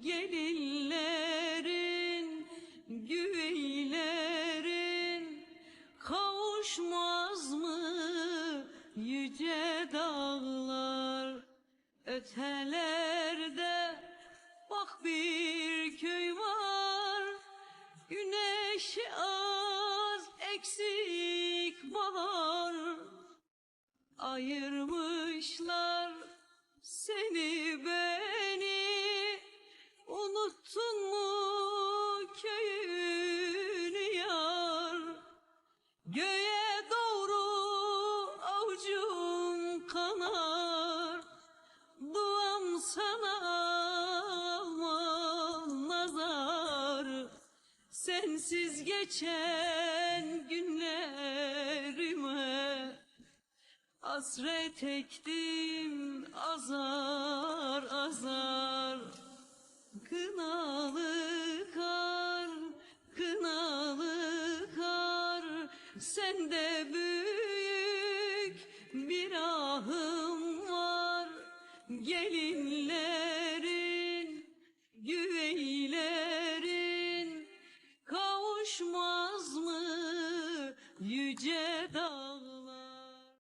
gelinlerin, güveylerin kavuşmaz mı yüce dağlar? Ötelerde bak bir köy var güneş az eksik bahar ayırmışlar Sensiz geçen günlerime Hasret ektim azar azar. Kınalı kar, kınalı kar. Sende büyük bir ahım var. Gelin Yüce dağ.